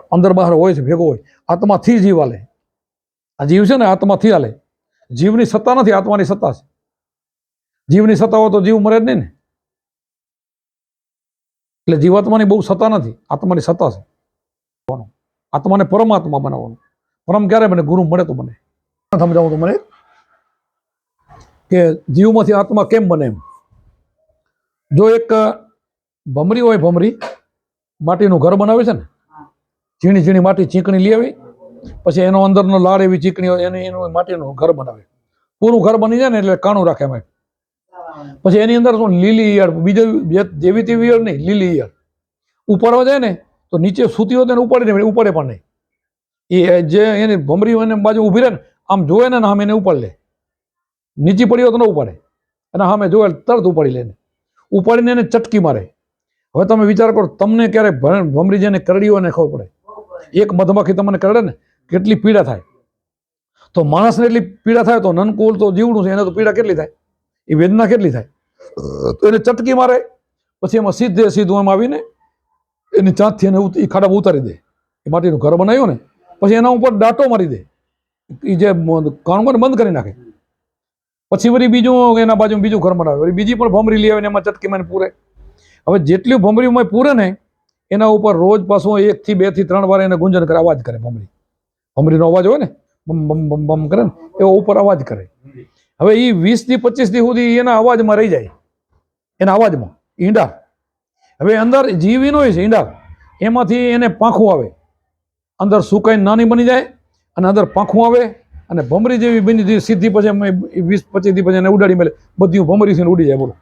અંદર બહાર હોય છે, ભેગો હોય, આત્માથી જીવ હાલે. આ જીવ છે ને, આત્માથી હાલે. જીવની સત્તા નથી, આત્માની સત્તા છે. જીવની સત્તા હોય તો જીવ મરે જ નહીં ને. એટલે જીવાત્માની બહુ સત્તા નથી, આત્માની સત્તા છે. આત્માને પરમાત્મા બનાવવાનું. પરમ ક્યારે બને? ગુરુ મળે તો બને. સમજાવું તો મને કે જીવમાંથી આત્મા કેમ બને એમ? જો એક ભમરી હોય, ભમરી, માટીનું ઘર બનાવે છે ને ઝીણી ઝીણી માટી ચીકણી લઈ આવી પછી એનો અંદરનો લાડ એવી ચીકણી હોય, એની એનું માટીનું ઘર બનાવે. પૂરું ઘર બની જાય ને એટલે કાણું રાખે એમાં. પછી એની અંદર શું, લીલી ઈયળ, બીજો જેવી તેવી ઈયળ નહીં, લીલી ઈયળ. ઉપાડવા જાય ને, તો નીચે સૂતી હોય તો એને ઉપાડી નહીં ઉપાડે પણ નહીં. એ જે એની ભમરી હોય ને બાજુ ઊભી રહે ને, આમ જોવે ને આમ એને ઉપાડી લે. નીચી પડી હોય તો ન ઉપાડે. અને સામે એટલે તરત ઉપાડી લે ઉપાડીને એને ચટકી મારે. હવે તમે વિચાર કરો, તમને ક્યારે ભમરી જેને કરડી હોય ને ખબર પડે. એક મધમાખી તમને કરડે ને, કેટલી પીડા થાય. તો માણસને એટલી પીડા થાય તો નનકુલ તો જીવડું છે, એને તો પીડા કેટલી થાય? એ વેદના કેટલી થાય? તો એને ચટકી મારે, પછી એમાં સીધે સીધું એમ આવીને એની ચાંદથી એને એ ખાડામાં ઉતારી દે. એ માટીનું ઘર બનાવ્યું ને, પછી એના ઉપર દાંટો મારી દે. એ જે કાણું બંધ કરી નાખે. પછી વળી બીજું એના બાજુમાં બીજું ઘર બનાવે. બીજી પણ ભમરી લઈ આવે ને એમાં ચટકી મારીને પૂરે. હવે જેટલી ભમરીમાં પૂરે ને એના ઉપર રોજ પાછું એકથી બેથી ત્રણ વાર એને ગુંજન કરે, અવાજ કરે, ભમરી. ભમરીનો અવાજ હોય ને, બમ બમ બમ બમ કરે ને, એવો ઉપર અવાજ કરે. હવે એ વીસથી પચીસથી સુધી એના અવાજમાં રહી જાય. એના અવાજમાં, ઈંડા. હવે અંદર જીવીનો હોય છે ઈંડા, એમાંથી એને પાંખું આવે. અંદર સુકાઈને નાની બની જાય, અને અંદર પાંખું આવે, અને ભમરી જેવી બની સીધી પછી વીસ, પચીસથી પછી એને ઉડાડી મળે બધી ભમરી છે ને ઉડી જાય, બોલો.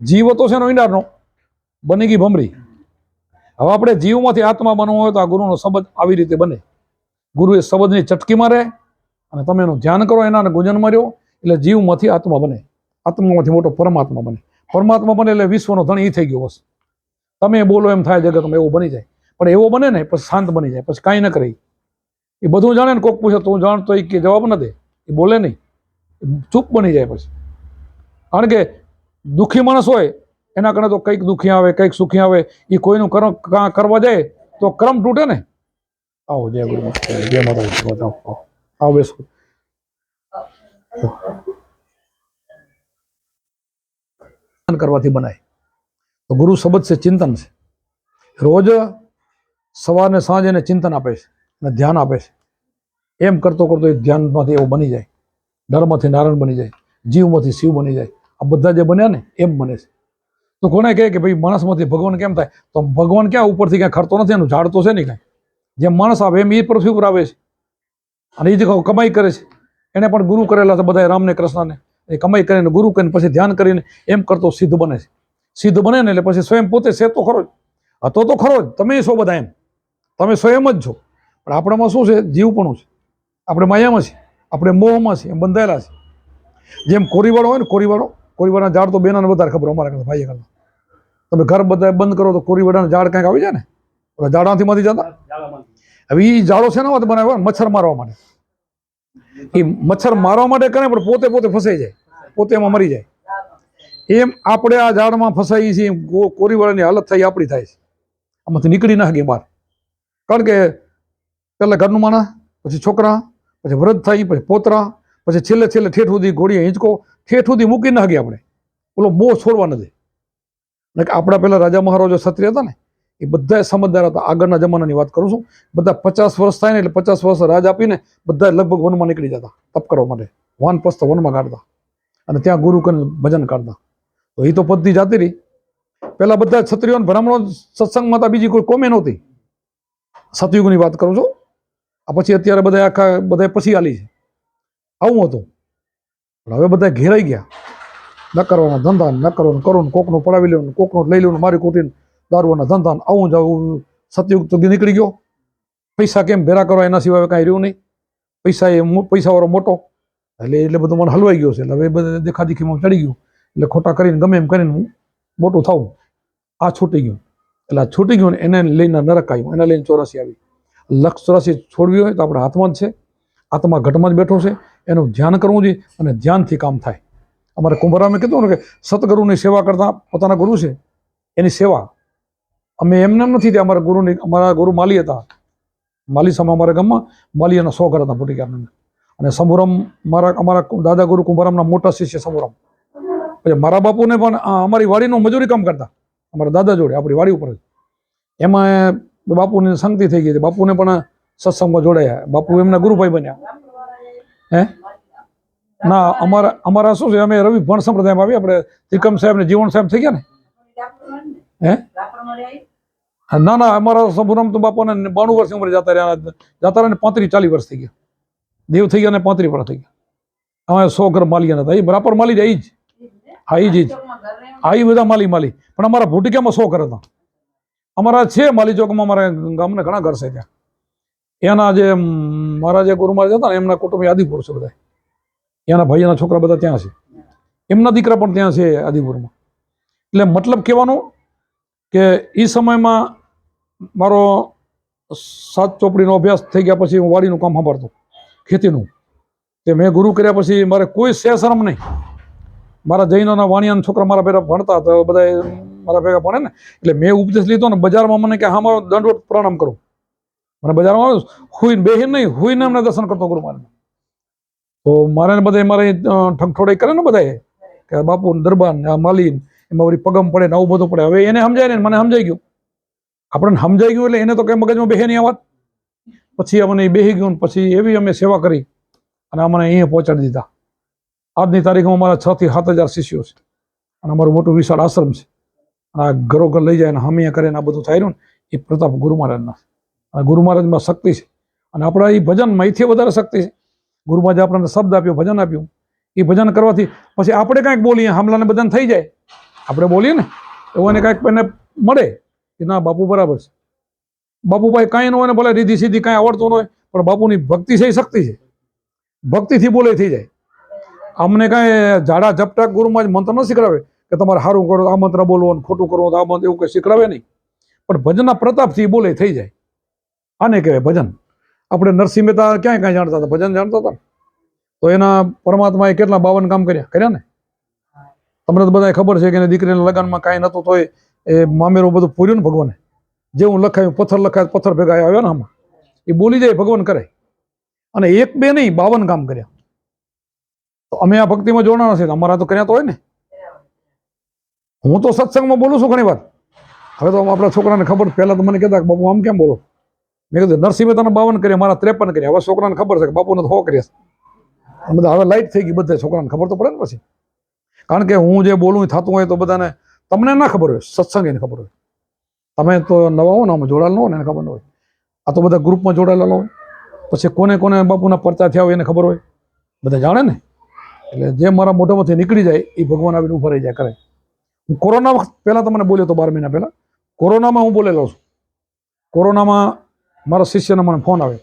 જીવ હતો છે એનો ઈંડાનો, બની ગઈ ભમરી. હવે આપણે જીવમાંથી આત્મા બનવો હોય તો આ ગુરુનો શબ્દ આવી રીતે બને. ગુરુ એ શબ્દની ચટકી મારે અને તમે એનું ધ્યાન કરો એના ગુંજન માર્યો એટલે જીવમાંથી આત્મા બને. આત્મામાંથી મોટો પરમાત્મા બને. પરમાત્મા બને એટલે વિશ્વનો ધણી એ થઈ ગયો બસ. તમે બોલો એમ થાય જગતમાં એવું બની જાય. પણ એવો બને ને પછી શાંત બની જાય, પછી કાંઈ ન કરે. એ બધું જાણે ને કોક પૂછે તું જાણતો એ કે જવાબ ન દે. એ બોલે નહીં. ચૂપ બની જાય પછી. કારણ કે દુઃખી માણસ હોય એના કારણે તો કંઈક દુઃખી આવે, કંઈક સુખી આવે એ કોઈનું કર્મ કરવા જાય તો ક્રમ તૂટે ને. આવો જય ગુરુ જય માતાજી. આવો બેસો. કરવાથી બનાય. તો ગુરુ શબ્દ છે ચિંતન છે. રોજ સવારને સાંજે એને ચિંતન આપે છે અને ધ્યાન આપે છે. એમ કરતો કરતો એ ધ્યાનમાંથી એવો બની જાય. ધર્મથી નારાયણ બની જાય. જીવમાંથી શિવ બની જાય. આ બધા જે બન્યા ને, એમ બને છે. તો કોને કહે કે ભાઈ માણસમાંથી ભગવાન કેમ થાય? તો ભગવાન ક્યાં ઉપરથી ક્યાં ખરતો નથી, એનું ઝાડ તો છે નહીં કાંઈ. જેમ માણસ આવે એમ એ પૃથ્વી ઉપર આવે છે. અને એ જે કમાઈ કરે છે. એને પણ ગુરુ કરેલા છે બધા રામને, કૃષ્ણને. એ કમાઈ કરીને, ગુરુ કરીને, પછી ધ્યાન કરીને એમ કરતો સિદ્ધ બને છે. સિદ્ધ બને ને એટલે પછી સ્વયં પોતે છે તો ખરો જ. હતો તો ખરો જ. તમે છો બધા એમ. તમે સ્વયં જ છો. પણ આપણામાં શું છે? જીવપણું છે. આપણે માયામાં છે આપણે મોહમાં છે એમ બંધાયેલા છે. જેમ કોરીવાળો હોય ને, કોરીવાળો, કોરીવાળાના ઝાડ તો બેનાને વધારે ખબર અમારા કરતા ભાઈ કરતા તમે ઘર બધા બંધ કરો તો કોરીવાળાના ઝાડ કંઈક આવી જાય ને? ઓલા ઝાડાથી માંથી જતા? હવે એ ઝાડો છે ને બનાવ્યો? મચ્છર મારવા માટે. એ મચ્છર મારવા માટે કરે પણ પોતે પોતે ફસાઈ જાય. પોતે એમાં મરી જાય. એમ આપણે આ ઝાડમાં ફસાઈ છીએ કોરીવાળાની હાલત થઈ આપણી થાય છે. આમાંથી નીકળી ના શકીએ બહાર. કારણ કે પહેલાં ઘરનું માણસ પછી છોકરા, પછી વૃદ્ધ થાય, પછી પોતરા, પછી છેલ્લે છેલ્લે ઠેઠ સુધી ઘોડીએ હિંચકો, ઠેઠ સુધી મૂકી ના શકીએ આપણે. ઓલો મોહ છોડવા નથી આપણા પહેલાં રાજા મહારાજો ક્ષત્રિય હતા ને, એ બધા સમજદાર હતા. આગળના જમાનાની વાત કરું છું. બધા પચાસ વર્ષ થાય ને એટલે પચાસ વર્ષ રાજ આપીને બધા લગભગ વનમાં નીકળી જતા, તપ કરવા માટે. વાનપ્રસ્થ વનમાં કાઢતા. અને ત્યાં ગુરુ ભજન કાઢતા. તો એ તો પદ્ધતિ જાતી રહી. પહેલા બધા ક્ષત્રિયો અને બ્રાહ્મણો સત્સંગમાં હતા, બીજી કોઈ કોમે નહોતી. સતયુગની વાત કરું છું. આ પછી અત્યારે બધા આખા બધા પછી આલી છે. આવું હતું. હવે બધા ઘેરાઈ ગયા. ન ધંધા, ન કરવાનું કરવું કોકનું પડાવી લેવાનું કોકનું લઈ લેવાનું મારી કુટીને દારૂના ધંધા આવું જવું. સતયુગ તો નીકળી ગયો. પૈસા કેમ ભેરા કરવા? એના સિવાય કાંઈ રહ્યું નહીં. પૈસા એ પૈસાવાળો મોટો. એટલે એટલે બધું મને હલવાઈ ગયો છે. એટલે હવે બધા દેખાદેખીમાં ચડી ગયું. એટલે ખોટા કરીને, ગમે એમ કરીને હું મોટું થાવું આ છૂટી ગયું. એટલે આ છૂટી ગયું ને એને લઈને નરક આવ્યું. એને લઈને ચોરાસી આવી. લક્ષ ચોરાસી છોડવી હોય તો આપણા હાથમાં જ છે. આત્મા ઘટમાં જ બેઠો છે. એનું ધ્યાન કરવું જોઈએ અને ધ્યાનથી કામ થાય. અમારે કુંભારામે કીધું ને કે સતગુરુની સેવા કરતા પોતાના ગુરુ છે, એની સેવા. અમે એમને એમ નથી ત્યાં અમારા ગુરુની, અમારા ગુરુ માલી હતા. માલીસામાં અમારા ગામમાં, માલી અને સો ઘર હતા ભૂટિકાના અને સમુરમ મારા, અમારા દાદા ગુરુ કુંભારામના મોટા શિષ્ય સમુરમ પછી મારા બાપુને પણ અમારી વાડીનું મજૂરી કામ કરતા. અમારા દાદા જોડે, આપણી વાડી ઉપર. એમાં બાપુની સંગતિ થઈ ગઈ હતી. બાપુને પણ સત્સંગમાં જોડાયા. બાપુ એમના ગુરુભાઈ બન્યા. હે? ના, અમારા અમારા શું છે, અમે રવિ ભણ સંપ્રદાયમાં આવી આપણે ત્રિકમ સાહેબ ને જીવન સાહેબ થઈ ગયા ને? હે? ના ના, અમારા સંપૂર્ણ તો બાપાને બાણું વર્ષની ઉંમરે જતા રહ્યા જતા રહ્યા ને પાંત્રીસ ચાલીસ વર્ષ થઈ ગયા. દેવ થઈ ગયા ને પાંત્રીસ વર્ષ થઈ ગયા. અમે સો ઘર માલિયા હતા એ બરાબર માલી જાય જ. હા એ જ. હા એ બધા માલી માલી પણ અમારા ભૂટિકામાં સો ઘર હતા. અમારા છે માલી ચોકમાં, અમારા ગામને ઘણા ઘર છે ત્યાં. એના જે મારા જે ગુરુ મહારાજ હતા ને, એમના કુટુંબ આદિપુર છે બધા એના ભાઈના છોકરા બધા ત્યાં છે. એમના દીકરા પણ ત્યાં છે આદિપુરમાં. એટલે મતલબ કહેવાનો કે એ સમયમાં મારો સાત ચોપડીનો અભ્યાસ થઈ ગયા પછી હું વાડીનું કામ સાંભળતો, ખેતીનું. તે મેં ગુરુ કર્યા પછી મારે કોઈ સે શરમ નહીં. મારા જૈનોના વાણિયાના છોકરા મારા ભેગા ભણતા તો બધા મારા ભેગા ભણે ને. એટલે મેં ઉપદેશ લીધો ને બજારમાં મને કે હા, મારો દંડવટ પ્રણામ કરું. મને બજારમાં હુઈને બેહીને નહીં, હુઈને એમને દર્શન કરતો ગુરુ મારે તો મારે બધા મારે ઠંકઠોડાઈ કરે ને બધાએ કે બાપુ દરબાર ને આ માલી એમાં વળી પગમ પડે ને આવું બધું પડે. હવે એને સમજાય ને, મને સમજાઈ ગયું. આપણને સમજાઈ ગયું એટલે એને તો કઈ મગજમાં બેહે નહીં આ વાત. પછી અમને બેહી ગયું પછી એવી અમે સેવા કરી અને અમને અહીંયા પહોંચાડી દીધા. આજની તારીખમાં અમારા છ થી સાત હજાર શિષ્યો છે. અને અમારું મોટું વિશાળ આશ્રમ છે. અને આ ઘરો લઈ જાય અને હમિયા કરે ને આ બધું થાય ને એ પ્રતાપ ગુરુ મહારાજના. અને ગુરુ મહારાજમાં શક્તિ છે. અને આપણા એ ભજનમાં એથી વધારે શક્તિ છે. ગુરુ મહારાજે આપણને શબ્દ આપ્યો, ભજન આપ્યું. એ ભજન કરવાથી પછી આપણે કાંઈક બોલીએ, હમલાને બધાને થઈ જાય. આપણે બોલીએ ને, એવું એને કાંઈક એને મળે કે ના, બાપુ બરાબર છે. બાપુભાઈ કાંઈ ન હોય ને ભલે રીધી સીધી કાંઈ આવડતું ન હોય, પણ બાપુની ભક્તિ છે એ શક્તિ છે. ભક્તિથી બોલે થઈ જાય. અમને કાંઈ ઝાડા ઝપટા ગુરુમાં જ મંત્ર ન શીખડાવે કે તમારે સારું કરો, આ મંત્ર બોલવો ને ખોટું કરવો આ મંત્ર એવું કંઈ શીખડાવે નહીં. પણ ભજનના પ્રતાપથી બોલે થઈ જાય. આને કહેવાય ભજન. આપણે નરસિંહ મહેતા ક્યાંય કાંઈ જાણતા હતા? ભજન જાણતા હતા? તો એના પરમાત્માએ કેટલા બાવન કામ કર્યા? કર્યા ને? તમને તો બધાય ખબર છે કે એની દીકરીના લગ્નમાં કાંઈ નહોતું, તોય એ મામેરું બધું પૂર્યું ને ભગવાને. જેવું લખાયું, પથ્થર લખાય, પથ્થર ભેગા આવ્યો ને આમાં. એ બોલી જાય, ભગવાન કરે. અને એક બે નહીં, બાવન કામ કર્યા. તો અમે આ ભક્તિમાં જોડાણા છે અમારા તો કર્યા તો હોય ને. હું તો સત્સંગમાં બોલું છું ઘણી વાર. હવે તો આપણા છોકરાને ખબર પહેલા તો મને કહેતા કે, બાબુ, આમ કેમ બોલો? મેં કીધું, નરસિંહે તને બાવન કર્યા, મારા ત્રેપન કર્યા. હવે છોકરાને ખબર છે કે બાપુને હો કર્યા બધા હવે લાઈટ થઈ ગઈ બધા, છોકરાને ખબર તો પડે ને પછી. કારણ કે હું જે બોલું થતું હોય તો બધાને તમને ના ખબર હોય, સત્સંગ એને ખબર હોય. તમે તો નવા હો ને, આમાં જોડાયેલા ન હોય ને, એને ખબર ન હોય. આ તો બધા ગ્રુપમાં જોડાયેલા હોય. પછી કોને કોને બાપુના પરચા થયા હોય એને ખબર હોય? બધા જાણે ને? એટલે જે મારા મોઢામાંથી નીકળી જાય, એ ભગવાન આવીને ઊભા રહી જાય, કરે. હું કોરોના વખત પહેલાં તમને બોલ્યો તો બાર મહિના પહેલાં. કોરોનામાં હું બોલેલો છું. કોરોનામાં મારા શિષ્યનો મને ફોન આવે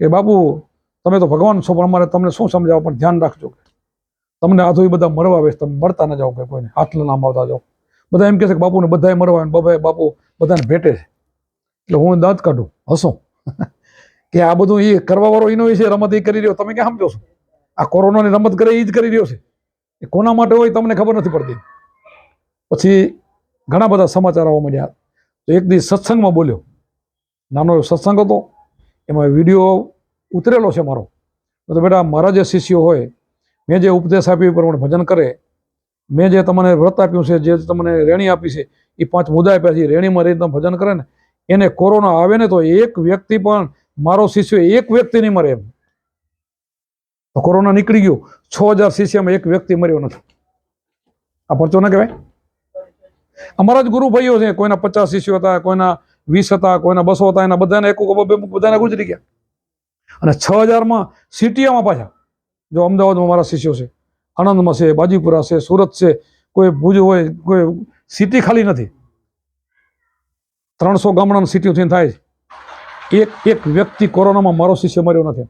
કે બાપુ તમે તો ભગવાન છો, પણ અમારે તમને શું સમજાવો પણ ધ્યાન રાખજો કે તમને આધો એ બધા મળવા આવે તમે મળતા ન જાઓ કે કોઈને હાથ નામ આવતા જાઓ. બધા એમ કહે છે કે બાપુને બધાએ મળવા આવે બાબા બાપુ બધાને ભેટે છે. એટલે હું દાંત કાઢું, હસું. કે આ બધું એ કરવાવાળો એનો છે, રમત એ કરી રહ્યો. તમે ક્યાં સમજો છો? આ કોરોનાની રમત કરે એ જ કરી રહ્યો છે. એ કોના માટે હોય તમને ખબર નથી પડતી. પછી ઘણા બધા સમાચાર આવવા માંડ્યા. તો એક દિવસ સત્સંગમાં બોલ્યો. નાનો સત્સંગ હતો. એમાં વીડિયો ઉતરેલો છે મારો. તો બેટા, મારા જે શિષ્યો હોય, મેં જે ઉપદેશ આપ્યો એ પ્રમાણે ભજન કરે. મેં જે તમને વ્રત આપ્યું છે, જે તમને રેણી આપી છે, એ પાંચ મુદ્દા આપ્યા છે રેણીમાં રહીને તમે ભજન કરે ને. એને કોરોના આવે ને તો એક વ્યક્તિ પણ મારો શિષ્ય એક વ્યક્તિ નહીં મરે એમ. તો કોરોના નીકળી ગયો. છ હજાર શિષ્યમાં એક વ્યક્તિ મર્યો નથી. આ પરચો ના કહેવાય? અમારા જ ગુરુ ભાઈઓ છે, કોઈના પચાસ શિષ્યો હતા, કોઈના વીસ હતા, કોઈના બસો હતા, એના બધાને એક બધાને ગુજરી ગયા. અને છ હજારમાં સિટીઓમાં પાછા. જો અમદાવાદમાં મારા શિષ્યો છે, આણંદમાં છે, બાજીપુરા છે, સુરત છે, કોઈ ભુજ હોય, કોઈ સિટી ખાલી નથી. ત્રણસો ગામડાની સિટીઓ થઈને થાય છે. એક એક વ્યક્તિ કોરોનામાં મારો શિષ્ય મર્યો નથી.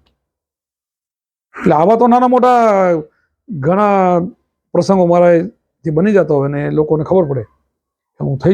એટલે આવા તો નાના મોટા ઘણા પ્રસંગો મારા બની જતા હોય ને લોકોને ખબર પડે હું થઈ